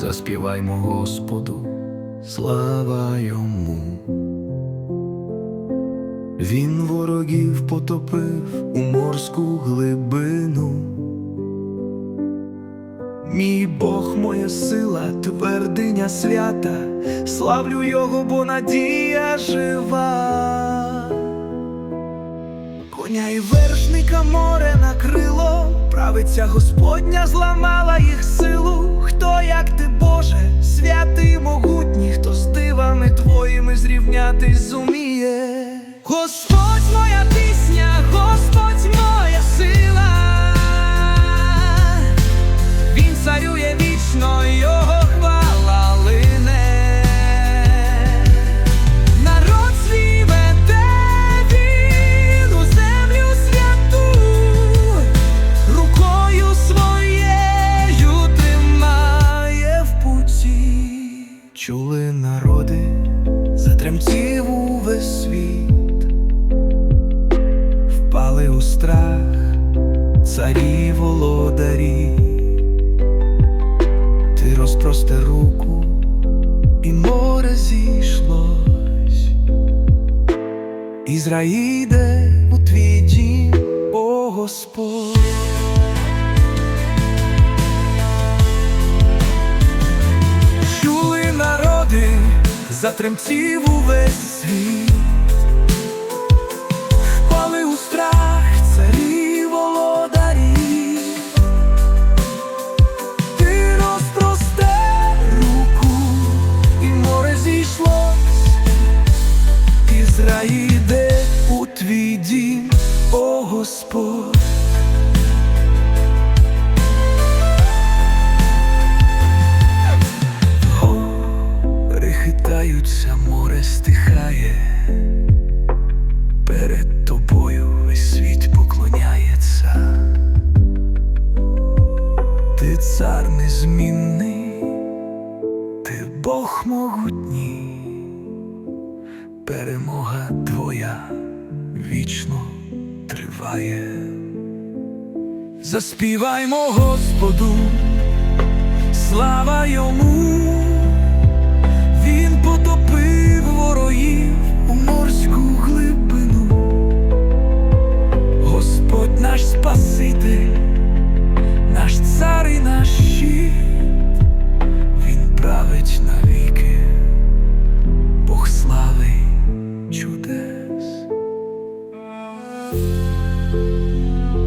Заспіваймо Господу, слава йому. Він ворогів потопив у морську глибину. Мій Бог, моя сила, твердиня свята, славлю його, бо надія жива. Коня і вершника море накрило, правиця Господня зламала їх силу. Хто як ти, Боже, святий могутній, хто з дивами твоїми зрівнятись зуміє. Господь Чули народи, затремтів увесь світ, впали у страх царі володарі. Ти розпросте руку, і море зійшлось. Ізраїде у твій дім, о Господь. Затремтів увесь світ. Впали у страх царі володарі. Ти розпростер руку, і море зійшлось, Ізраїде у твій дім, о Господь. Хитаються, море стихає, перед тобою весь світ поклоняється. Ти цар незмінний, ти Бог могутній, перемога твоя вічно триває. Заспіваймо Господу, слава йому, love.